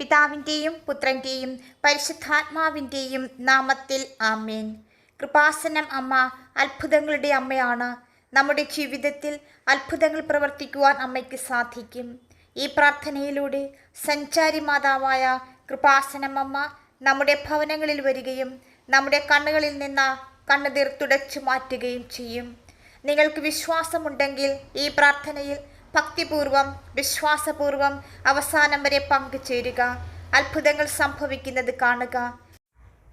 പിതാവിന്റെയും പുത്രന്റെയും പരിശുദ്ധാത്മാവിന്റെയും നാമത്തിൽ ആമേൻ. കൃപാസനം അമ്മ അത്ഭുതങ്ങളുടെ അമ്മയാണ്. നമ്മുടെ ജീവിതത്തിൽ അത്ഭുതങ്ങൾ പ്രവർത്തിക്കുവാൻ അമ്മയ്ക്ക് സാധിക്കും. ഈ പ്രാർത്ഥനയിലൂടെ സഞ്ചാരി മാതാവായ കൃപാസനം അമ്മ നമ്മുടെ ഭവനങ്ങളിൽ വരികയും നമ്മുടെ കണ്ണുകളിൽ നിന്ന് കണ്ണുതീർ തുടച്ചു മാറ്റുകയും ചെയ്യും. നിങ്ങൾക്ക് വിശ്വാസമുണ്ടെങ്കിൽ ഈ പ്രാർത്ഥനയിൽ ഭക്തിപൂർവം വിശ്വാസപൂർവം അവസാനം വരെ പങ്കുചേരുക അത്ഭുതങ്ങൾ സംഭവിക്കുന്നത് കാണുക.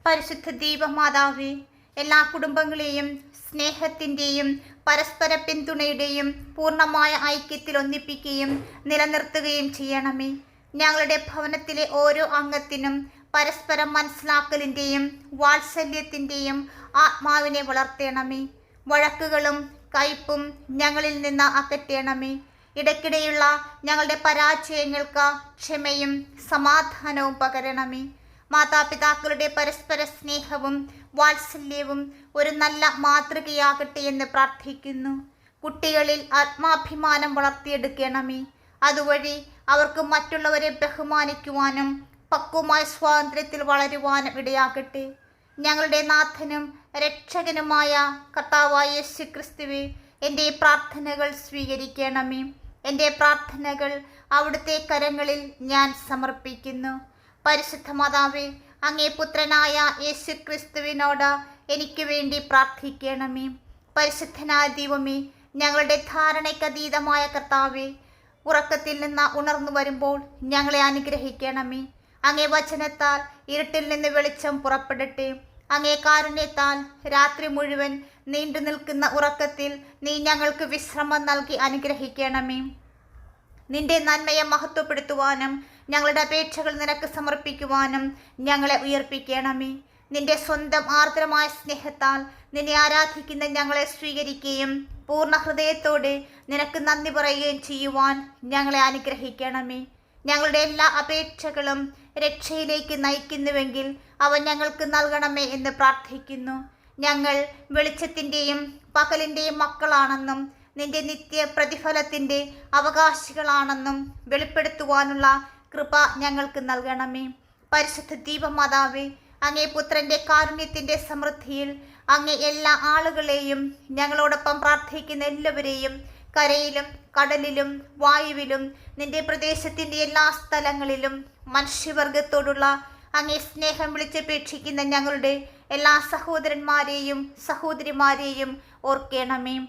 പരിശുദ്ധ ദീപമാതാവേ എല്ലാ കുടുംബങ്ങളെയും സ്നേഹത്തിന്റെയും പരസ്പര പിന്തുണയുടെയും പൂർണമായ ഐക്യത്തിൽ ഒന്നിപ്പിക്കുകയും നിലനിർത്തുകയും ചെയ്യണമേ. ഞങ്ങളുടെ ഭവനത്തിലെ ഓരോ അംഗത്തിനും പരസ്പരം മനസ്സിലാക്കലിന്റെയും വാത്സല്യത്തിന്റെയും ആത്മാവിനെ വളർത്തണമേ. വഴക്കുകളും കയ്പും ഞങ്ങളിൽ നിന്ന് അകറ്റണമേ. ഇടയ്ക്കിടെയുള്ള ഞങ്ങളുടെ പരാജയങ്ങൾക്ക് ക്ഷമയും സമാധാനവും പകരണമേ. മാതാപിതാക്കളുടെ പരസ്പര സ്നേഹവും വാത്സല്യവും ഒരു നല്ല മാതൃകയാകട്ടെ എന്ന് പ്രാർത്ഥിക്കുന്നു. കുട്ടികളിൽ ആത്മാഭിമാനം വളർത്തിയെടുക്കണമേ. അതുവഴി അവർക്ക് മറ്റുള്ളവരെ ബഹുമാനിക്കുവാനും പക്വമായ സ്വാതന്ത്ര്യത്തിൽ വളരുവാനും ഇടയാകട്ടെ. ഞങ്ങളുടെ നാഥനും രക്ഷകനുമായ കർത്താവായ യേശു ക്രിസ്തുവെ എന്റെ പ്രാർത്ഥനകൾ സ്വീകരിക്കണമേ. എന്റെ പ്രാർത്ഥനകൾ അവിടുത്തെ കരങ്ങളിൽ ഞാൻ സമർപ്പിക്കുന്നു. പരിശുദ്ധ മാതാവേ അങ്ങേ പുത്രനായ യേശു ക്രിസ്തുവിനോട് എനിക്ക് വേണ്ടി പ്രാർത്ഥിക്കണമേ. പരിശുദ്ധനായ ദൈവമേ ഞങ്ങളുടെ ധാരണയ്ക്കതീതമായ കർത്താവേ ഉറക്കത്തിൽ നിന്ന് ഉണർന്നു വരുമ്പോൾ ഞങ്ങളെ അനുഗ്രഹിക്കണമേ. അങ്ങേ വചനത്താൽ ഇരുട്ടിൽ നിന്ന് വെളിച്ചം പുറപ്പെടട്ടെ. അങ്ങേ കാരുണ്യത്താൽ രാത്രി മുഴുവൻ നീണ്ടു നിൽക്കുന്ന ഉറക്കത്തിൽ നീ ഞങ്ങൾക്ക് വിശ്രമം നൽകി അനുഗ്രഹിക്കണമേ. നിന്റെ നന്മയെ മഹത്വപ്പെടുത്തുവാനും ഞങ്ങളുടെ അപേക്ഷകൾ നിനക്ക് സമർപ്പിക്കുവാനും ഞങ്ങളെ ഉയർപ്പിക്കണമേ. നിന്റെ സ്വന്തം ആർദ്രമായ സ്നേഹത്താൽ നിന്നെ ആരാധിക്കുന്ന ഞങ്ങളെ സ്വീകരിക്കുകയും പൂർണ ഹൃദയത്തോടെ നിനക്ക് നന്ദി പറയുകയും ചെയ്യുവാൻ ഞങ്ങളെ അനുഗ്രഹിക്കണമേ. ഞങ്ങളുടെ എല്ലാ അപേക്ഷകളും രക്ഷയിലേക്ക് നയിക്കുന്നുവെങ്കിൽ അവ ഞങ്ങൾക്ക് നൽകണമേ എന്ന് പ്രാർത്ഥിക്കുന്നു. ഞങ്ങൾ വെളിച്ചത്തിന്റെയും പകലിന്റെയും മക്കളാണെന്നും നിന്റെ നിത്യ പ്രതിഫലത്തിന്റെ അവകാശികളാണെന്നും വെളിപ്പെടുത്തുവാനുള്ള കൃപ ഞങ്ങൾക്ക് നൽകണമേ. പരിശുദ്ധ ദീപമാതാവേ അങ്ങേ പുത്രന്റെ കാരുണ്യത്തിന്റെ സമൃദ്ധിയിൽ അങ്ങേ എല്ലാ ആളുകളെയും ഞങ്ങളോടൊപ്പം പ്രാർത്ഥിക്കുന്ന എല്ലാവരെയും കരയിലും കടലിലും വായുവിലും നിന്റെ പ്രദേശത്തിന്റെ എല്ലാ സ്ഥലങ്ങളിലും മനുഷ്യവർഗത്തോടുള്ള അങ്ങേ സ്നേഹം വിളിച്ചപേക്ഷിക്കുന്ന ഞങ്ങളുടെ എല്ലാ സഹോദരന്മാരെയും സഹോദരിമാരെയും ഓർക്കണമേ.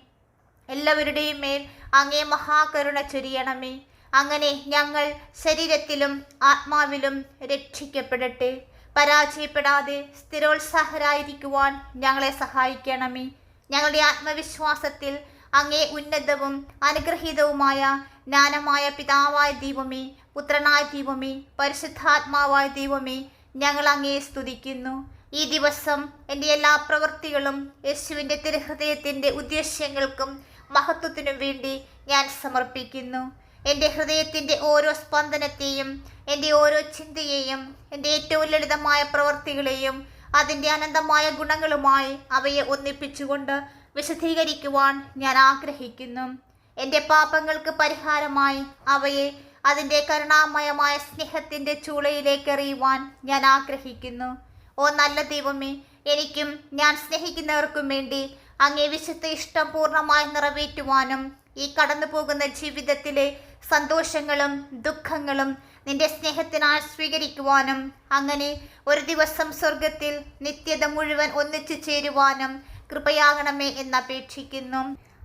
എല്ലാവരുടെയും മേൽ അങ്ങേ മഹാകരുണ ചൊരിയണമേ. അങ്ങനെ ഞങ്ങൾ ശരീരത്തിലും ആത്മാവിലും രക്ഷിക്കപ്പെടട്ടെ. പരാജയപ്പെടാതെ സ്ഥിരോത്സാഹരായിരിക്കുവാൻ ഞങ്ങളെ സഹായിക്കണമേ. ഞങ്ങളുടെ ആത്മവിശ്വാസത്തിൽ അങ്ങേ ഉന്നതവും അനുഗ്രഹീതവുമായ ജ്ഞാനമായ പിതാവായ ദൈവമേ പുത്രനായ ദൈവമേ പരിശുദ്ധാത്മാവായ ദൈവമേ ഞങ്ങൾ അങ്ങേ സ്തുതിക്കുന്നു. ഈ ദിവസം എന്റെ എല്ലാ പ്രവൃത്തികളും യേശുവിന്റെ തിരുഹൃദയത്തിന്റെ ഉദ്ദേശ്യങ്ങൾക്കും മഹത്വത്തിനും വേണ്ടി ഞാൻ സമർപ്പിക്കുന്നു. എന്റെ ഹൃദയത്തിന്റെ ഓരോ സ്പന്ദനത്തെയും എന്റെ ഓരോ ചിന്തയെയും എന്റെ ഏറ്റവും ലളിതമായ പ്രവൃത്തികളെയും അതിന്റെ അനന്തമായ ഗുണങ്ങളുമായി അവയെ ഒന്നിപ്പിച്ചുകൊണ്ട് വിശദീകരിക്കുവാൻ ഞാൻ ആഗ്രഹിക്കുന്നു. എന്റെ പാപങ്ങൾക്ക് പരിഹാരമായി അവയെ അതിന്റെ കരുണാമയമായ സ്നേഹത്തിന്റെ ചൂളയിലേക്ക് എറിയുവാൻ ഞാൻ ആഗ്രഹിക്കുന്നു. ഓ നല്ല ദൈവമേ എനിക്കും ഞാൻ സ്നേഹിക്കുന്നവർക്കും വേണ്ടി അങ്ങേ വിശുദ്ധ ഇഷ്ടം പൂർണമായി നിറവേറ്റുവാനും ഈ കടന്നു പോകുന്ന ജീവിതത്തിലെ സന്തോഷങ്ങളും ദുഃഖങ്ങളും നിന്റെ സ്നേഹത്തിനായി സ്വീകരിക്കുവാനും അങ്ങനെ ഒരു ദിവസം സ്വർഗത്തിൽ നിത്യത മുഴുവൻ ഒന്നിച്ചു ചേരുവാനും കൃപയാകണമേ എന്നപേക്ഷിക്കുന്നു.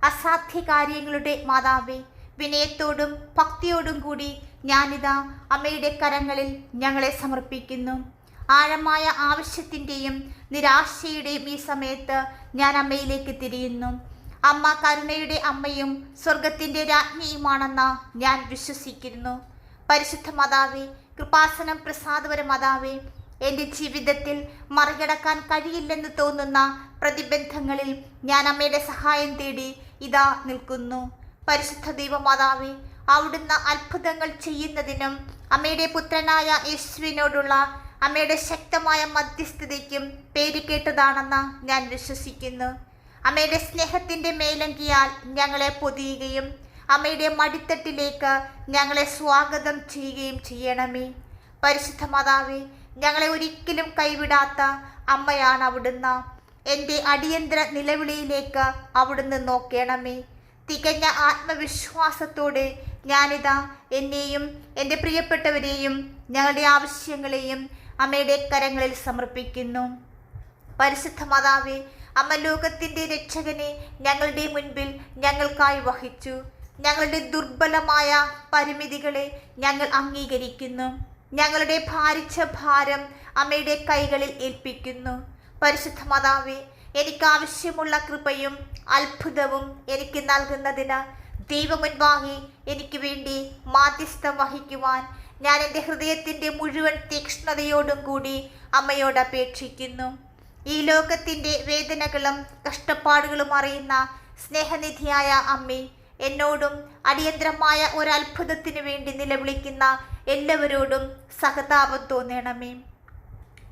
അസാധ്യ കാര്യങ്ങളുടെ മാതാവേ വിനയത്തോടും ഭക്തിയോടും കൂടി ഞാനിതാ അമ്മയുടെ കരങ്ങളിൽ ഞങ്ങളെ സമർപ്പിക്കുന്നു. ആഴമായ ആവശ്യത്തിന്റെയും നിരാശയുടെയും ഈ സമയത്ത് ഞാൻ അമ്മയിലേക്ക് തിരിയുന്നു. അമ്മ കരുണയുടെ അമ്മയും സ്വർഗത്തിന്റെ രാജ്ഞിയുമാണെന്ന് ഞാൻ വിശ്വസിക്കുന്നു. പരിശുദ്ധ മതാവേ കൃപാസനം പ്രസാദപര മതാവേ എന്റെ ജീവിതത്തിൽ മറികടക്കാൻ കഴിയില്ലെന്ന് തോന്നുന്ന പ്രതിബന്ധങ്ങളിൽ ഞാൻ അമ്മയുടെ സഹായം തേടി ഇതാ നിൽക്കുന്നു. പരിശുദ്ധ ദൈവമാതാവേ അവിടുന്ന് അത്ഭുതങ്ങൾ ചെയ്യുന്നതിനും അമ്മയുടെ പുത്രനായ യേശുവിനോടുള്ള അമ്മയുടെ ശക്തമായ മധ്യസ്ഥതയ്ക്കും പേരുകേട്ടതാണെന്ന് ഞാൻ വിശ്വസിക്കുന്നു. അമ്മയുടെ സ്നേഹത്തിന്റെ മേലങ്കിയാൽ ഞങ്ങളെ പൊതിയുകയും അമ്മയുടെ മടിത്തട്ടിലേക്ക് ഞങ്ങളെ സ്വാഗതം ചെയ്യുകയും ചെയ്യണമേ. പരിശുദ്ധ മാതാവേ ഞങ്ങളെ ഒരിക്കലും കൈവിടാത്ത അമ്മയാണ് അവിടുന്ന്. എന്റെ അടിയന്തര നിലവിളിയിലേക്ക് അവിടുന്ന് നോക്കണമേ. തികഞ്ഞ ആത്മവിശ്വാസത്തോടെ ഞാനിതാ എന്നെയും എന്റെ പ്രിയപ്പെട്ടവരെയും ഞങ്ങളുടെ ആവശ്യങ്ങളെയും അമ്മയുടെ കരങ്ങളിൽ സമർപ്പിക്കുന്നു. പരിശുദ്ധ മാതാവേ അമ്മ ലോകത്തിന്റെ രക്ഷകനെ ഞങ്ങളുടെ മുൻപിൽ ഞങ്ങൾക്കായി വഹിച്ചു. ഞങ്ങളുടെ ദുർബലമായ പരിമിതികളെ ഞങ്ങൾ അംഗീകരിക്കുന്നു. ഞങ്ങളുടെ ഭാരിച്ച ഭാരം അമ്മയുടെ കൈകളിൽ ഏൽപ്പിക്കുന്നു. പരിശുദ്ധ മാതാവേ എനിക്കാവശ്യമുള്ള കൃപയും അത്ഭുതവും എനിക്ക് നൽകുന്നതിന് ദൈവമുൻപാകെ എനിക്ക് വേണ്ടി മാധ്യസ്ഥം വഹിക്കുവാൻ ഞാൻ എന്റെ ഹൃദയത്തിന്റെ മുഴുവൻ തീക്ഷ്ണതയോടും കൂടി അമ്മയോട് അപേക്ഷിക്കുന്നു. ഈ ലോകത്തിന്റെ വേദനകളും കഷ്ടപ്പാടുകളും അറിയുന്ന സ്നേഹനിധിയായ അമ്മേ എന്നോടും അടിയന്തരമായ ഒരു അത്ഭുതത്തിനു വേണ്ടി നിലവിളിക്കുന്ന എല്ലാവരോടും സഹതാപം തോന്നണമേ.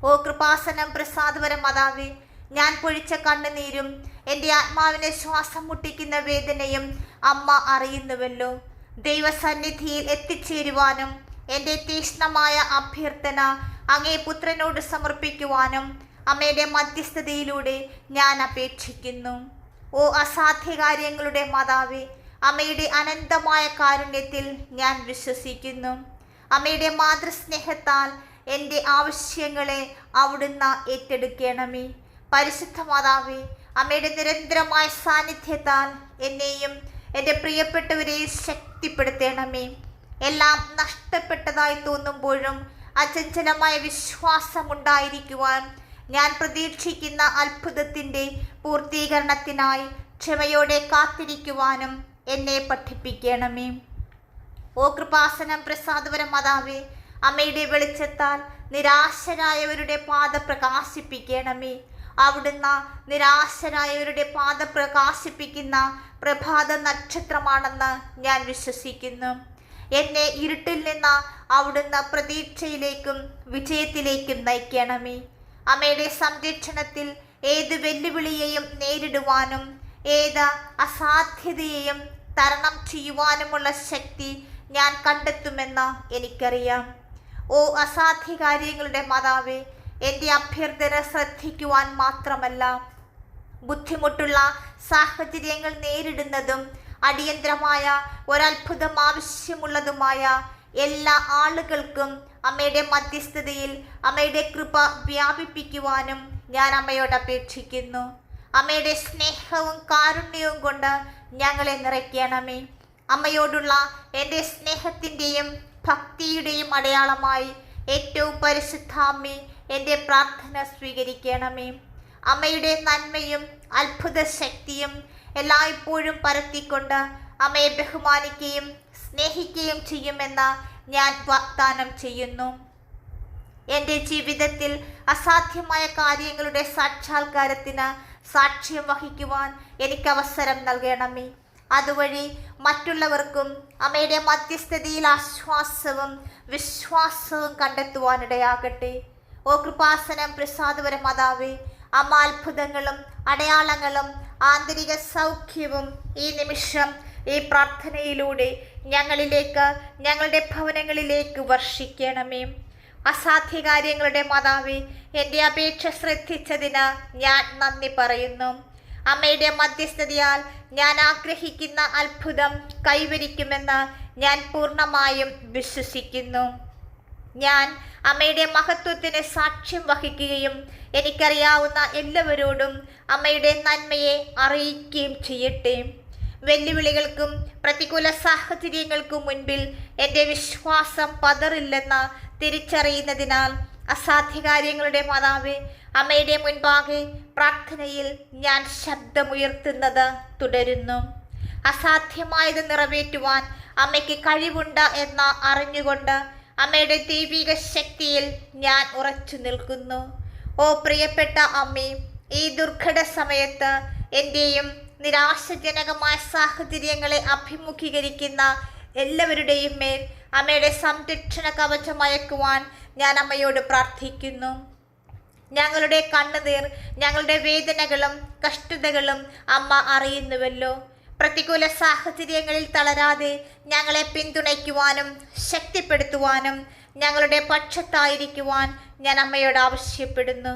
ഓ കൃപാസനം പ്രസാദപര മാതാവേ ഞാൻ പൊഴിച്ച കണ്ണുനീരും എന്റെ ആത്മാവിനെ ശ്വാസം മുട്ടിക്കുന്ന വേദനയും അമ്മ അറിയുന്നുവല്ലോ. ദൈവസന്നിധിയിൽ എത്തിച്ചേരുവാനും എന്റെ തീക്ഷ്ണമായ അഭ്യർത്ഥന അങ്ങേ പുത്രനോട് സമർപ്പിക്കുവാനും അമ്മയുടെ മധ്യസ്ഥതയിലൂടെ ഞാൻ അപേക്ഷിക്കുന്നു. ഓ അസാധ്യകാര്യങ്ങളുടെ മാതാവേ അമ്മയുടെ അനന്തമായ കാരുണ്യത്തിൽ ഞാൻ വിശ്വസിക്കുന്നു. അമ്മയുടെ മാതൃസ്നേഹത്താൽ എന്റെ ആവശ്യങ്ങളെ അവിടുന്ന് ഏറ്റെടുക്കണമേ. പരിശുദ്ധ മാതാവേ അമ്മയുടെ നിരന്തരമായ സാന്നിധ്യത്താൽ എന്നെയും എന്റെ പ്രിയപ്പെട്ടവരെയും ശക്തിപ്പെടുത്തണമേ. എല്ലാം നഷ്ടപ്പെട്ടതായി തോന്നുമ്പോഴും അചഞ്ചലമായ വിശ്വാസമുണ്ടായിരിക്കുവാൻ ഞാൻ പ്രതീക്ഷിക്കുന്ന അത്ഭുതത്തിന്റെ പൂർത്തീകരണത്തിനായി ക്ഷമയോടെ കാത്തിരിക്കുവാനും എന്നെ പഠിപ്പിക്കണമേ. ഓ കൃപാസനം പ്രസാദപരം മാതാവേ അമ്മയുടെ വെളിച്ചത്താൽ നിരാശരായവരുടെ പാത പ്രകാശിപ്പിക്കണമേ. അവിടുന്ന് നിരാശരായവരുടെ പാത പ്രകാശിപ്പിക്കുന്ന പ്രഭാത നക്ഷത്രമാണെന്ന് ഞാൻ വിശ്വസിക്കുന്നു. എന്നെ ഇരുട്ടിൽ നിന്ന് അവിടുന്ന് പ്രതീക്ഷയിലേക്കും വിജയത്തിലേക്കും നയിക്കണമേ. അമ്മയുടെ സംരക്ഷണത്തിൽ ഏത് വെല്ലുവിളിയെയും നേരിടുവാനും ഏത് അസാധ്യതയെയും തരണം ചെയ്യുവാനുമുള്ള ശക്തി ഞാൻ കണ്ടെത്തുമെന്ന് എനിക്കറിയാം. ഓ അസാധ്യ കാര്യങ്ങളുടെ മാതാവേ എന്റെ അഭ്യർത്ഥന ശ്രദ്ധിക്കുവാൻ മാത്രമല്ല ബുദ്ധിമുട്ടുള്ള സാഹചര്യങ്ങൾ നേരിടുന്നതും അടിയന്തരമായ ഒരത്ഭുതം ആവശ്യമുള്ളതുമായ എല്ലാ ആളുകൾക്കും അമ്മയുടെ മധ്യസ്ഥതയിൽ അമ്മയുടെ കൃപ വ്യാപിപ്പിക്കുവാനും ഞാൻ അമ്മയോട് അപേക്ഷിക്കുന്നു. അമ്മയുടെ സ്നേഹവും കാരുണ്യവും കൊണ്ട് ഞങ്ങളെ നിറയ്ക്കണമേ. അമ്മയോടുള്ള എന്റെ സ്നേഹത്തിന്റെയും ഭക്തിയുടെയും അടയാളമായി ഏറ്റവും പരിശുദ്ധ അമ്മേ എന്റെ പ്രാർത്ഥന സ്വീകരിക്കണമേ. അമ്മയുടെ നന്മയും അത്ഭുത ശക്തിയും എല്ലായ്പ്പോഴും പരത്തിക്കൊണ്ട് അമ്മയെ ബഹുമാനിക്കുകയും സ്നേഹിക്കുകയും ചെയ്യുമെന്ന് ഞാൻ വാഗ്ദാനം ചെയ്യുന്നു. എന്റെ ജീവിതത്തിൽ അസാധ്യമായ കാര്യങ്ങളുടെ സാക്ഷാത്കാരത്തിന് സാക്ഷ്യം വഹിക്കുവാൻ എനിക്ക് അവസരം നൽകണമേ. അതുവഴി മറ്റുള്ളവർക്കും അമ്മയുടെ മധ്യസ്ഥതയിൽ ആശ്വാസവും വിശ്വാസവും കണ്ടെത്തുവാനിടയാകട്ടെ. ഓ കൃപാസനം പ്രസാദപര മാതാവേ അമ്മ അത്ഭുതങ്ങളും അടയാളങ്ങളും ആന്തരിക സൗഖ്യവും ഈ നിമിഷം ഈ പ്രാർത്ഥനയിലൂടെ ഞങ്ങളിലേക്ക് ഞങ്ങളുടെ ഭവനങ്ങളിലേക്ക് വർഷിക്കണമേ. അസാധ്യ കാര്യങ്ങളുടെ മാതാവേ എന്റെ അപേക്ഷ ശ്രദ്ധിച്ചതിന് ഞാൻ നന്ദി പറയുന്നു. അമ്മയുടെ മധ്യസ്ഥതയാൽ ഞാൻ ആഗ്രഹിക്കുന്ന അത്ഭുതം കൈവരിക്കുമെന്ന് ഞാൻ പൂർണമായും വിശ്വസിക്കുന്നു. ഞാൻ അമ്മയുടെ മഹത്വത്തിന് സാക്ഷ്യം വഹിക്കുകയും എനിക്കറിയാവുന്ന എല്ലാവരോടും അമ്മയുടെ നന്മയെ അറിയിക്കുകയും ചെയ്യട്ടെ. വെല്ലുവിളികൾക്കും പ്രതികൂല സാഹചര്യങ്ങൾക്കും മുൻപിൽ എന്റെ വിശ്വാസം പതറില്ലെന്ന് തിരിച്ചറിയുന്നതിനാൽ അസാധ്യകാര്യങ്ങളുടെ മാതാവ് അമ്മയുടെ മുൻപാകെ പ്രാർത്ഥനയിൽ ഞാൻ ശബ്ദമുയർത്തുന്നത് തുടരുന്നു. അസാധ്യമായത് നിറവേറ്റുവാൻ അമ്മയ്ക്ക് കഴിവുണ്ട് എന്ന് അറിഞ്ഞുകൊണ്ട് അമ്മയുടെ ദൈവിക ശക്തിയിൽ ഞാൻ ഉറച്ചു നിൽക്കുന്നു. ഓ പ്രിയപ്പെട്ട അമ്മേ ഈ ദുർഘട സമയത്ത് എന്റെയും നിരാശജനകമായ സാഹചര്യങ്ങളെ അഭിമുഖീകരിക്കുന്ന എല്ലാവരുടെയും മേൽ അമ്മയുടെ സംരക്ഷണ കവചമയക്കുവാൻ ഞാൻ അമ്മയോട് പ്രാർത്ഥിക്കുന്നു. ഞങ്ങളുടെ കണ്ണുനീർ ഞങ്ങളുടെ വേദനകളും കഷ്ടതകളും അമ്മ അറിയുന്നുവല്ലോ. പ്രതികൂല സാഹചര്യങ്ങളിൽ തളരാതെ ഞങ്ങളെ പിന്തുണയ്ക്കുവാനും ശക്തിപ്പെടുത്തുവാനും ഞങ്ങളുടെ പക്ഷത്തായിരിക്കുവാൻ ഞാൻ അമ്മയോട് ആവശ്യപ്പെടുന്നു.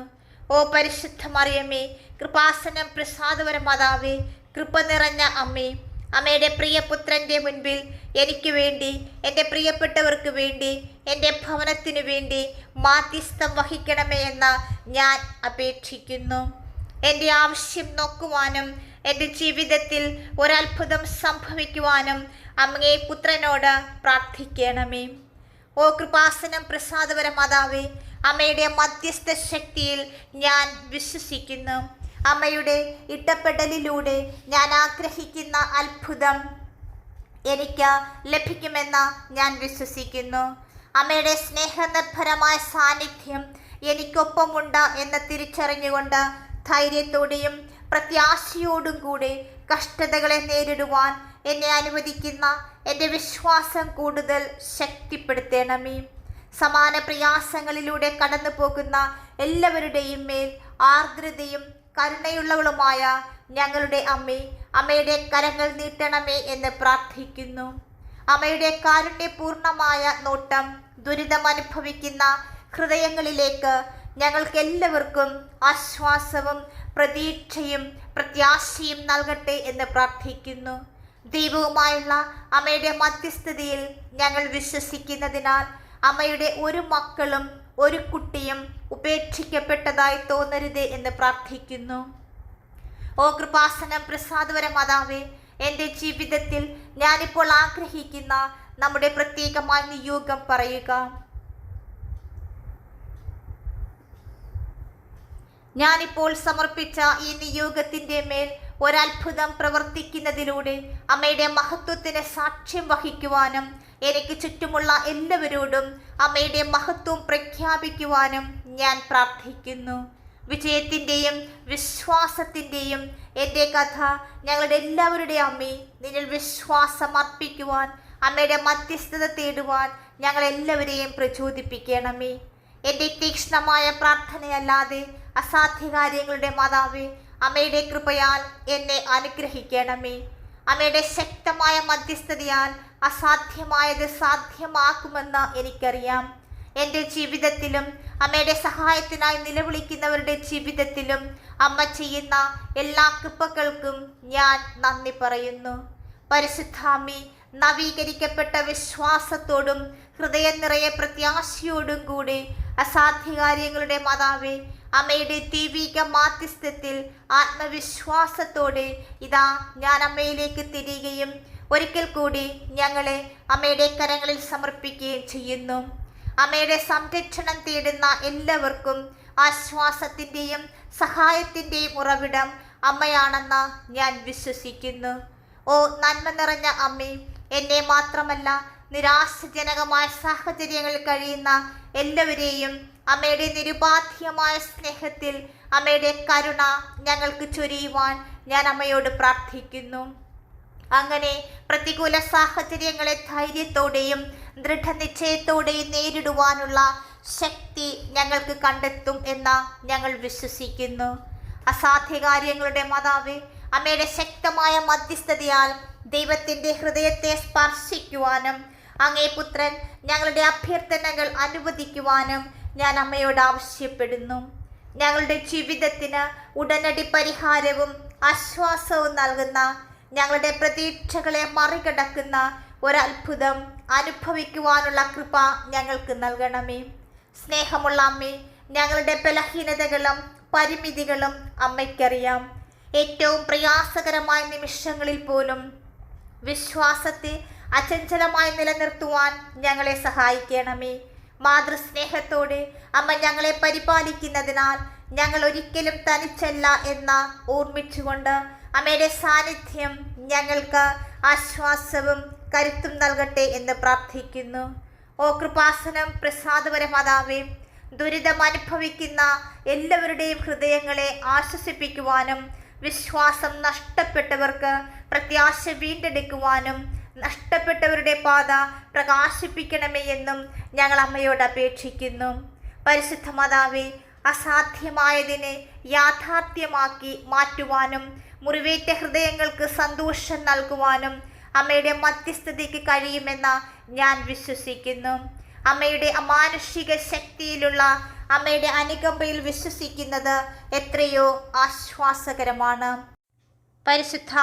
ഓ പരിശുദ്ധ മറിയമ്മേ കൃപാസനം പ്രസാദപര മാതാവേ കൃപ നിറഞ്ഞ അമ്മേ അമ്മയുടെ പ്രിയപുത്രന്റെ മുൻപിൽ എനിക്ക് വേണ്ടി എന്റെ പ്രിയപ്പെട്ടവർക്ക് വേണ്ടി എന്റെ ഭവനത്തിനു വേണ്ടി മാധ്യസ്ഥം വഹിക്കണമേ എന്ന് ഞാൻ അപേക്ഷിക്കുന്നു. എന്റെ ആവശ്യം നോക്കുവാനും എന്റെ ജീവിതത്തിൽ ഒരത്ഭുതം സംഭവിക്കുവാനും അമ്മയെ പുത്രനോട് പ്രാർത്ഥിക്കണമേ. ഓ കൃപാസനം പ്രസാദപര മാതാവേ അമ്മയുടെ മധ്യസ്ഥ ശക്തിയിൽ ഞാൻ വിശ്വസിക്കുന്നു. അമ്മയുടെ ഇട്ടപ്പെടലിലൂടെ ഞാൻ ആഗ്രഹിക്കുന്ന അത്ഭുതം എനിക്ക് ലഭിക്കുമെന്ന് ഞാൻ വിശ്വസിക്കുന്നു. അമ്മയുടെ സ്നേഹനിർഭരമായ സാന്നിധ്യം എനിക്കൊപ്പമുണ്ട് എന്ന് തിരിച്ചറിഞ്ഞുകൊണ്ട് ധൈര്യത്തോടെയും പ്രത്യാശയോടും കൂടെ കഷ്ടതകളെ നേരിടുവാൻ എന്നെ അനുവദിക്കുന്ന എന്റെ വിശ്വാസം കൂടുതൽ ശക്തിപ്പെടുത്തണമേ. സമാന പ്രയാസങ്ങളിലൂടെ കടന്നു പോകുന്ന എല്ലാവരുടെയും മേൽ ആർദ്രതയും കരുണയുള്ളവളുമായ ഞങ്ങളുടെ അമ്മേ അമ്മയുടെ കരങ്ങൾ നീട്ടണമേ എന്ന് പ്രാർത്ഥിക്കുന്നു. അമ്മയുടെ കാരുണ്യപൂർണമായ നോട്ടം ദുരിതം അനുഭവിക്കുന്ന ഹൃദയങ്ങളിലേക്ക് ഞങ്ങൾക്കെല്ലാവർക്കും ആശ്വാസവും പ്രതീക്ഷയും പ്രത്യാശയും നൽകട്ടെ എന്ന് പ്രാർത്ഥിക്കുന്നു. ദൈവവുമായുള്ള അമ്മയുടെ മധ്യസ്ഥതയിൽ ഞങ്ങൾ വിശ്വസിക്കുന്നതിനാൽ അമ്മയുടെ ഒരു മക്കളും ഒരു കുട്ടിയും ഉപേക്ഷിക്കപ്പെട്ടതായി തോന്നരുത് എന്ന് പ്രാർത്ഥിക്കുന്നു. ഓ കൃപാസനം പ്രസാദവര മാതാവേ എന്റെ ജീവിതത്തിൽ ഞാനിപ്പോൾ ആഗ്രഹിക്കുന്ന നമ്മുടെ പ്രത്യേകമായ നിയോഗം പറയുക. ഞാനിപ്പോൾ സമർപ്പിച്ച ഈ നിയോഗത്തിന്റെ മേൽ ഒരത്ഭുതം പ്രവർത്തിക്കുന്നതിലൂടെ അമ്മയുടെ മഹത്വത്തിന് സാക്ഷ്യം വഹിക്കുവാനും എനിക്ക് ചുറ്റുമുള്ള എല്ലാവരോടും അമ്മയുടെ മഹത്വം പ്രഖ്യാപിക്കുവാനും ഞാൻ പ്രാർത്ഥിക്കുന്നു. വിജയത്തിന്റെയും വിശ്വാസത്തിന്റെയും എന്റെ കഥ ഞങ്ങളുടെ എല്ലാവരുടെ അമ്മേ നിന്നിൽ വിശ്വാസം അർപ്പിക്കുവാൻ അമ്മയുടെ മധ്യസ്ഥത തേടുവാൻ ഞങ്ങളെല്ലാവരെയും പ്രചോദിപ്പിക്കണമേ. എന്റെ തീക്ഷ്ണമായ പ്രാർത്ഥനയല്ലാതെ അസാധ്യ കാര്യങ്ങളുടെ മാതാവേ അമ്മയുടെ കൃപയാൽ എന്നെ അനുഗ്രഹിക്കണമേ. അമ്മയുടെ ശക്തമായ മധ്യസ്ഥതയാൽ അസാധ്യമായത് സാധ്യമാക്കുമെന്ന് എനിക്കറിയാം. എന്റെ ജീവിതത്തിലും അമ്മയുടെ സഹായത്തിനായി നിലവിളിക്കുന്നവരുടെ ജീവിതത്തിലും അമ്മ ചെയ്യുന്ന എല്ലാ കൃപകൾക്കും ഞാൻ നന്ദി പറയുന്നു. പരിശുദ്ധാമി നവീകരിക്കപ്പെട്ട വിശ്വാസത്തോടും ഹൃദയം നിറയെ പ്രത്യാശയോടും കൂടി അസാധ്യകാര്യങ്ങളുടെ മാതാവേ അമ്മയുടെ ദൈവിക മാധ്യസ്ഥത്തിൽ ആത്മവിശ്വാസത്തോടെ ഇതാ ഞാൻ അമ്മയിലേക്ക് തിരികെയും ഒരിക്കൽ കൂടി ഞങ്ങളെ അമ്മയുടെ കരങ്ങളിൽ സമർപ്പിക്കുകയും ചെയ്യുന്നു. അമ്മയുടെ സംരക്ഷണം തേടുന്ന എല്ലാവർക്കും ആശ്വാസത്തിന്റെയും സഹായത്തിന്റെയും ഉറവിടം അമ്മയാണെന്ന് ഞാൻ വിശ്വസിക്കുന്നു. ഓ നന്മ നിറഞ്ഞ അമ്മേ എന്നെ മാത്രമല്ല നിരാശജനകമായ സാഹചര്യങ്ങളിൽ കഴിയുന്ന എല്ലാവരെയും അമ്മയുടെ നിരുപാധ്യമായ സ്നേഹത്തിൽ അമ്മയുടെ കരുണ ഞങ്ങൾക്ക് ചൊരിയുവാൻ ഞാൻ അമ്മയോട് പ്രാർത്ഥിക്കുന്നു. അങ്ങനെ പ്രതികൂല സാഹചര്യങ്ങളെ ധൈര്യത്തോടെയും ദൃഢനിശ്ചയത്തോടെയും നേരിടുവാനുള്ള ശക്തി ഞങ്ങൾക്ക് കണ്ടെത്തും എന്ന് ഞങ്ങൾ വിശ്വസിക്കുന്നു. അസാധ്യകാര്യങ്ങളുടെ മാതാവേ അമ്മയുടെ ശക്തമായ മധ്യസ്ഥതയാൽ ദൈവത്തിന്റെ ഹൃദയത്തെ സ്പർശിക്കുവാനും അങ്ങേ പുത്രൻ ഞങ്ങളുടെ അഭ്യർത്ഥനകൾ അനുവദിക്കുവാനും ഞാൻ അമ്മയോട് ആവശ്യപ്പെടുന്നു. ഞങ്ങളുടെ ജീവിതത്തിന് ഉടനടി പരിഹാരവും ആശ്വാസവും നൽകുന്ന ഞങ്ങളുടെ പ്രതീക്ഷകളെ മറികടക്കുന്ന ഒരത്ഭുതം അനുഭവിക്കുവാനുള്ള കൃപ ഞങ്ങൾക്ക് നൽകണമേ. സ്നേഹമുള്ള അമ്മേ ഞങ്ങളുടെ ബലഹീനതകളും പരിമിതികളും അമ്മയ്ക്കറിയാം. ഏറ്റവും പ്രയാസകരമായ നിമിഷങ്ങളിൽ പോലും വിശ്വാസത്തെ അചഞ്ചലമായി നിലനിർത്തുവാൻ ഞങ്ങളെ സഹായിക്കണമേ. മാതൃസ്നേഹത്തോടെ അമ്മ ഞങ്ങളെ പരിപാലിക്കുന്നതിനാൽ ഞങ്ങൾ ഒരിക്കലും തനിച്ചല്ല എന്ന ഓർമ്മിച്ചുകൊണ്ട് അമ്മയുടെ സാന്നിധ്യം ഞങ്ങൾക്ക് ആശ്വാസവും കരുത്തും നൽകട്ടെ എന്ന് പ്രാർത്ഥിക്കുന്നു. ഓ കൃപാസനം പ്രസാദപര മാതാവേ ദുരിതം അനുഭവിക്കുന്ന എല്ലാവരുടെയും ഹൃദയങ്ങളെ ആശ്വസിപ്പിക്കുവാനും വിശ്വാസം നഷ്ടപ്പെട്ടവർക്ക് പ്രത്യാശ വീണ്ടെടുക്കുവാനും നഷ്ടപ്പെട്ടവരുടെ പാത പ്രകാശിപ്പിക്കണമേ എന്നും ഞങ്ങൾ അമ്മയോട് അപേക്ഷിക്കുന്നു. പരിശുദ്ധ മാതാവേ അസാധ്യമായതിനെ യാഥാർത്ഥ്യമാക്കി മാറ്റുവാനും മുറിവേറ്റ ഹൃദയങ്ങൾക്ക് സന്തോഷം നൽകുവാനും അമ്മയുടെ മധ്യസ്ഥതയ്ക്ക് കഴിയുമെന്ന ഞാൻ വിശ്വസിക്കുന്നു. അമ്മയുടെ അമാനുഷിക ശക്തിയിലുള്ള അമ്മയുടെ അനുകമ്പയിൽ വിശ്വസിക്കുന്നത് എത്രയോ ആശ്വാസകരമാണ്. പരിശുദ്ധ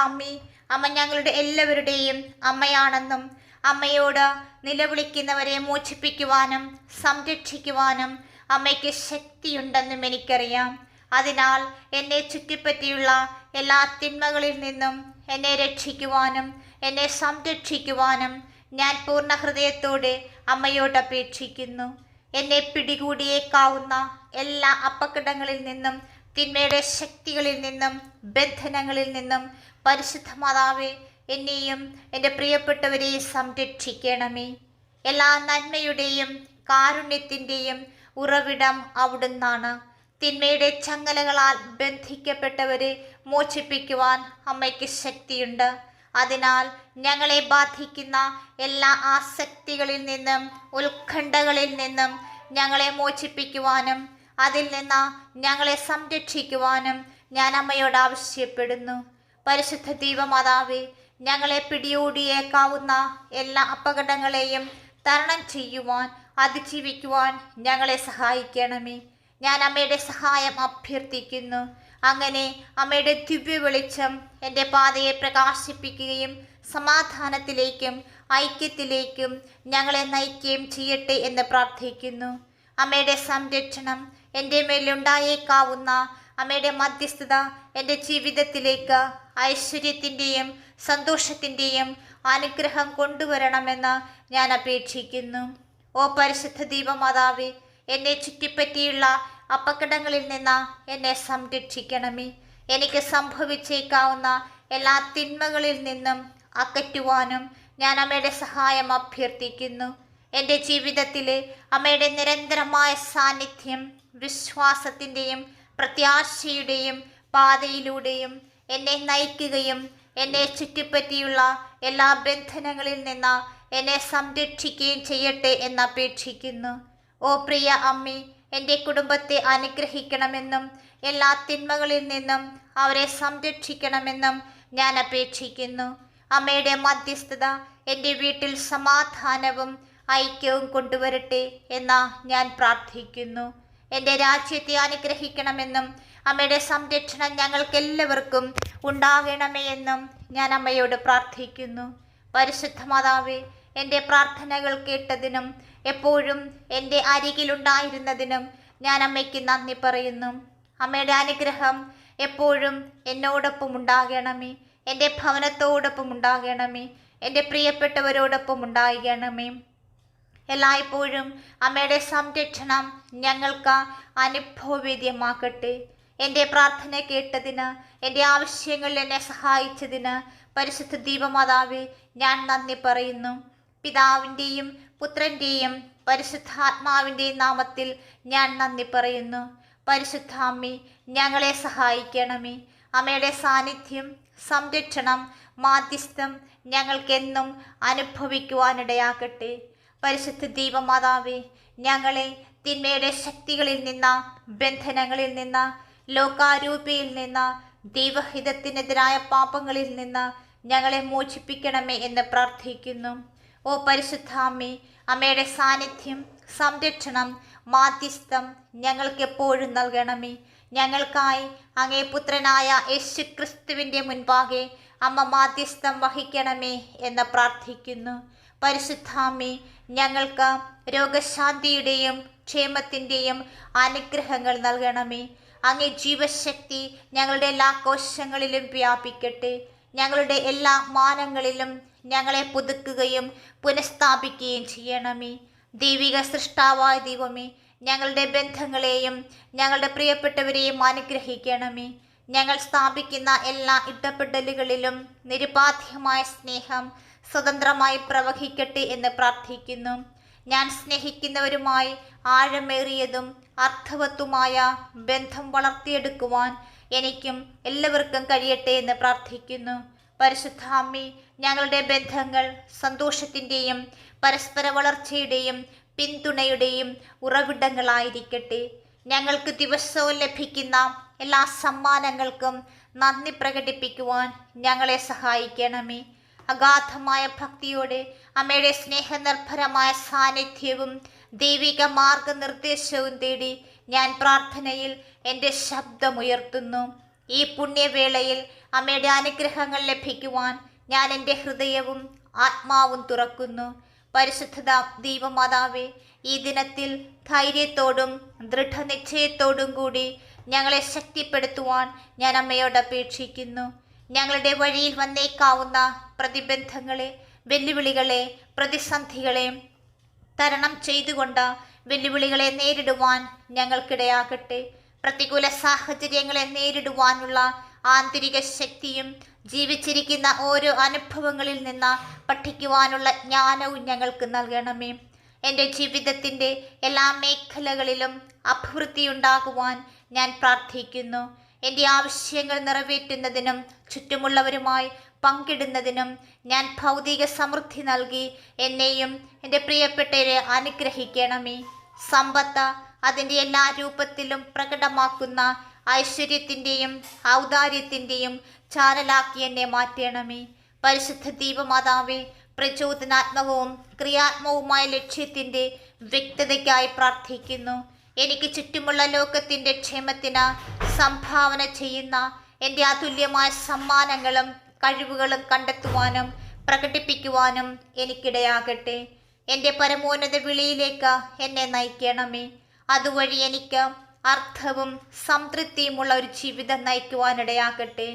അമ്മി ഞങ്ങളുടെ എല്ലാവരുടെയും അമ്മയാണെന്നും അമ്മയോട് നിലവിളിക്കുന്നവരെ മോചിപ്പിക്കുവാനും സംരക്ഷിക്കുവാനും അമ്മയ്ക്ക് ശക്തിയുണ്ടെന്നും എനിക്കറിയാം. അതിനാൽ എന്നെ ചുറ്റിപ്പറ്റിയുള്ള എല്ലാ തിന്മകളിൽ നിന്നും എന്നെ രക്ഷിക്കുവാനും എന്നെ സംരക്ഷിക്കുവാനും ഞാൻ പൂർണ ഹൃദയത്തോടെ അമ്മയോട് അപേക്ഷിക്കുന്നു. എന്നെ പിടികൂടിയേക്കാവുന്ന എല്ലാ അപകടങ്ങളിൽ നിന്നും തിന്മയുടെ ശക്തികളിൽ നിന്നും ബന്ധനങ്ങളിൽ നിന്നും പരിശുദ്ധ മാതാവേ എന്നെയും എന്റെ പ്രിയപ്പെട്ടവരെയും സംരക്ഷിക്കണമേ. എല്ലാ നന്മയുടെയും കാരുണ്യത്തിന്റെയും ഉറവിടം അവിടുന്നാണ്. തിന്മയുടെ ചങ്ങലകളാൽ ബന്ധിക്കപ്പെട്ടവരെ മോചിപ്പിക്കുവാൻ അമ്മയ്ക്ക് ശക്തിയുണ്ട്. അതിനാൽ ഞങ്ങളെ ബാധിക്കുന്ന എല്ലാ ആസക്തികളിൽ നിന്നും ഉത്കണ്ഠകളിൽ നിന്നും ഞങ്ങളെ മോചിപ്പിക്കുവാനും അതിൽ നിന്ന് ഞങ്ങളെ സംരക്ഷിക്കുവാനും ഞാൻ അമ്മയോട് ആവശ്യപ്പെടുന്നു. പരിശുദ്ധ ദീപമാതാവേ ഞങ്ങളെ പിടിയോടിയേക്കാവുന്ന എല്ലാ അപകടങ്ങളെയും തരണം ചെയ്യുവാൻ അതിജീവിക്കുവാൻ ഞങ്ങളെ സഹായിക്കണമേ. ഞാൻ അമ്മയുടെ സഹായം അഭ്യർത്ഥിക്കുന്നു. അങ്ങനെ അമ്മയുടെ ദിവ്യ വെളിച്ചം എന്റെ പാതയെ പ്രകാശിപ്പിക്കുകയും സമാധാനത്തിലേക്കും ഐക്യത്തിലേക്കും ഞങ്ങളെ നയിക്കുകയും ചെയ്യട്ടെ എന്ന് പ്രാർത്ഥിക്കുന്നു. അമ്മയുടെ സംരക്ഷണം എന്റെ മേലുണ്ടായേക്കാവുന്ന അമ്മയുടെ മധ്യസ്ഥത എന്റെ ജീവിതത്തിലേക്ക് ഐശ്വര്യത്തിന്റെയും സന്തോഷത്തിന്റെയും അനുഗ്രഹം കൊണ്ടുവരണമെന്ന് ഞാൻ അപേക്ഷിക്കുന്നു. ഓ പരിശുദ്ധ ദീപമാതാവേ എന്നെ ചുറ്റിപ്പറ്റിയുള്ള അപകടങ്ങളിൽ നിന്ന് എന്നെ സംരക്ഷിക്കണമേ. എനിക്ക് സംഭവിച്ചേക്കാവുന്ന എല്ലാ തിന്മകളിൽ നിന്നും അകറ്റുവാനും ഞാൻ അമ്മയുടെ സഹായം അഭ്യർത്ഥിക്കുന്നു. എന്റെ ജീവിതത്തിൽ അമ്മയുടെ നിരന്തരമായ സാന്നിധ്യം വിശ്വാസത്തിന്റെയും പ്രത്യാശയുടെയും പാതയിലൂടെയും എന്നെ നയിക്കുകയും എന്നെ ചുറ്റിപ്പറ്റിയുള്ള എല്ലാ ബന്ധനങ്ങളിൽ നിന്ന് എന്നെ സംരക്ഷിക്കുകയും ചെയ്യട്ടെ എന്ന് അപേക്ഷിക്കുന്നു. ഓ പ്രിയ അമ്മി എന്റെ കുടുംബത്തെ അനുഗ്രഹിക്കണമെന്നും എല്ലാ തിന്മകളിൽ നിന്നും അവരെ സംരക്ഷിക്കണമെന്നും ഞാൻ അപേക്ഷിക്കുന്നു. അമ്മയുടെ മധ്യസ്ഥത എന്റെ വീട്ടിൽ സമാധാനവും ഐക്യവും കൊണ്ടുവരട്ടെ എന്ന ഞാൻ പ്രാർത്ഥിക്കുന്നു. എന്റെ രാജ്യത്തെ അനുഗ്രഹിക്കണമെന്നും അമ്മയുടെ സംരക്ഷണം ഞങ്ങൾക്കെല്ലാവർക്കും ഉണ്ടാകണമേ എന്നും ഞാൻ അമ്മയോട് പ്രാർത്ഥിക്കുന്നു. പരിശുദ്ധ മാതാവേ എന്റെ പ്രാർത്ഥനകൾ കേട്ടതിനും എപ്പോഴും എന്റെ അരികിലുണ്ടായിരുന്നതിനും ഞാൻ അമ്മയ്ക്ക് നന്ദി പറയുന്നു. അമ്മയുടെ അനുഗ്രഹം എപ്പോഴും എന്നോടൊപ്പം ഉണ്ടാകണമേ. എന്റെ ഭവനത്തോടൊപ്പം ഉണ്ടാകണമേ. എന്റെ പ്രിയപ്പെട്ടവരോടൊപ്പം ഉണ്ടാകണമേ. എല്ലായ്പ്പോഴും അമ്മയുടെ സംരക്ഷണം ഞങ്ങൾക്ക് അനുഭവവേദ്യമാക്കട്ടെ എന്റെ പ്രാർത്ഥന കേട്ടതിന് എന്റെ ആവശ്യങ്ങളിൽ എന്നെ സഹായിച്ചതിന് പരിശുദ്ധ ദീപമാതാവെ ഞാൻ നന്ദി പറയുന്നു. പിതാവിന്റെയും പുത്രന്റെയും പരിശുദ്ധാത്മാവിന്റെയും നാമത്തിൽ ഞാൻ നന്ദി പറയുന്നു. പരിശുദ്ധ അമ്മി ഞങ്ങളെ സഹായിക്കണമേ. അമ്മയുടെ സാന്നിധ്യം സംരക്ഷണം മാധ്യസ്ഥം ഞങ്ങൾക്കെന്നും അനുഭവിക്കുവാനിടയാകട്ടെ. പരിശുദ്ധ ദീപമാതാവേ ഞങ്ങളെ തിന്മയുടെ ശക്തികളിൽ നിന്ന ബന്ധനങ്ങളിൽ നിന്ന ലോകാരൂപിയിൽ നിന്ന ദൈവഹിതത്തിനെതിരായ പാപങ്ങളിൽ നിന്ന് ഞങ്ങളെ മോചിപ്പിക്കണമേ എന്ന് പ്രാർത്ഥിക്കുന്നു. ഓ പരിശുദ്ധ അമ്മേ അമ്മയുടെ സാന്നിധ്യം സംരക്ഷണം മാധ്യസ്ഥം ഞങ്ങൾക്ക് എപ്പോഴും നൽകണമേ. ഞങ്ങൾക്കായി അങ്ങേ പുത്രനായ യേശു ക്രിസ്തുവിന്റെ മുൻപാകെ അമ്മ മാധ്യസ്ഥം വഹിക്കണമേ എന്ന് പ്രാർത്ഥിക്കുന്നു. പരിശുദ്ധാമി ഞങ്ങൾക്ക് രോഗശാന്തിയുടെയും ക്ഷേമത്തിന്റെയും അനുഗ്രഹങ്ങൾ നൽകണമേ. അങ്ങേ ജീവശക്തി ഞങ്ങളുടെ എല്ലാ കോശങ്ങളിലും വ്യാപിക്കട്ടെ. ഞങ്ങളുടെ എല്ലാ മാനങ്ങളിലും ഞങ്ങളെ പുതുക്കുകയും പുനഃസ്ഥാപിക്കുകയും ചെയ്യണമേ. ദൈവിക സൃഷ്ടാവായ ദൈവമേ ഞങ്ങളുടെ ബന്ധങ്ങളെയും ഞങ്ങളുടെ പ്രിയപ്പെട്ടവരെയും അനുഗ്രഹിക്കണമേ. ഞങ്ങൾ സ്ഥാപിക്കുന്ന എല്ലാ ഇടപെടലുകളിലും നിരുപാധ്യമായ സ്നേഹം സ്വതന്ത്രമായി പ്രവഹിക്കട്ടെ എന്ന് പ്രാർത്ഥിക്കുന്നു. ഞാൻ സ്നേഹിക്കുന്നവരുമായി ആഴമേറിയതും അർത്ഥവത്തുമായ ബന്ധം വളർത്തിയെടുക്കുവാൻ എനിക്കും എല്ലാവർക്കും കഴിയട്ടെ എന്ന് പ്രാർത്ഥിക്കുന്നു. പരിശുദ്ധ അമ്മി ഞങ്ങളുടെ ബന്ധങ്ങൾ സന്തോഷത്തിന്റെയും പരസ്പര വളർച്ചയുടെയും പിന്തുണയുടെയും ഉറവിടങ്ങളായിരിക്കട്ടെ. ഞങ്ങൾക്ക് ദിവസവും ലഭിക്കുന്ന എല്ലാ സമ്മാനങ്ങൾക്കും നന്ദി പ്രകടിപ്പിക്കുവാൻ ഞങ്ങളെ സഹായിക്കണമേ. അഗാധമായ ഭക്തിയോടെ അമ്മയുടെ സ്നേഹനിർഭരമായ സാന്നിധ്യവും ദൈവിക മാർഗനിർദ്ദേശവും തേടി ഞാൻ പ്രാർത്ഥനയിൽ എന്റെ ശബ്ദമുയർത്തുന്നു. ഈ പുണ്യവേളയിൽ അമ്മയുടെ അനുഗ്രഹങ്ങൾ ലഭിക്കുവാൻ ഞാൻ എന്റെ ഹൃദയവും ആത്മാവും തുറക്കുന്നു. പരിശുദ്ധ ദൈവമാതാവേ ഈ ദിനത്തിൽ ധൈര്യത്തോടും ദൃഢനിശ്ചയത്തോടും കൂടി ഞങ്ങളെ ശക്തിപ്പെടുത്തുവാൻ ഞാൻ അമ്മയോട് അപേക്ഷിക്കുന്നു. ഞങ്ങളുടെ വഴിയിൽ വന്നേക്കാവുന്ന പ്രതിബന്ധങ്ങളെ വെല്ലുവിളികളെ പ്രതിസന്ധികളെ തരണം ചെയ്തുകൊണ്ട് വെല്ലുവിളികളെ നേരിടുവാൻ ഞങ്ങൾക്കിടയാകട്ടെ. പ്രതികൂല സാഹചര്യങ്ങളെ നേരിടുവാനുള്ള ആന്തരിക ശക്തിയും ജീവിച്ചിരിക്കുന്ന ഓരോ അനുഭവങ്ങളിൽ നിന്ന് പഠിക്കുവാനുള്ള ജ്ഞാനവും ഞങ്ങൾക്ക് നൽകണമേ. എന്റെ ജീവിതത്തിന്റെ എല്ലാ മേഖലകളിലും അഭിവൃദ്ധിയുണ്ടാകുവാൻ ഞാൻ പ്രാർത്ഥിക്കുന്നു. എന്റെ ആവശ്യങ്ങൾ നിറവേറ്റുന്നതിനും ചുറ്റുമുള്ളവരുമായി പങ്കിടുന്നതിനും ഞാൻ ഭൗതിക സമൃദ്ധി നൽകി എന്നെയും എന്റെ പ്രിയപ്പെട്ടവരെ അനുഗ്രഹിക്കണമേ. സമ്പത്ത് അതിന്റെ എല്ലാ രൂപത്തിലും പ്രകടമാക്കുന്ന ഐശ്വര്യത്തിന്റെയും ഔദാര്യത്തിന്റെയും ചാനലാക്കി എന്നെ മാറ്റണമേ. പരിശുദ്ധ ദീപമാതാവേ പ്രചോദനാത്മകവും ക്രിയാത്മകവുമായ ലക്ഷ്യത്തിന്റെ വ്യക്തതയ്ക്കായി പ്രാർത്ഥിക്കുന്നു. എനിക്ക് ചുറ്റുമുള്ള ലോകത്തിന്റെ ക്ഷേമത്തിന് സംഭാവന ചെയ്യുന്ന എന്റെ അതുല്യമായ സമ്മാനങ്ങളും കഴിവുകളും കണ്ടെത്തുവാനും പ്രകടിപ്പിക്കുവാനും എനിക്കിടയാകട്ടെ. എന്റെ പരമോന്നത വിളിയിലേക്ക് എന്നെ നയിക്കണമേ. അതുവഴി എനിക്ക് അർത്ഥവും സംതൃപ്തിയുമുള്ള ഒരു ജീവിതം നയിക്കുവാനിടയാകട്ടെ.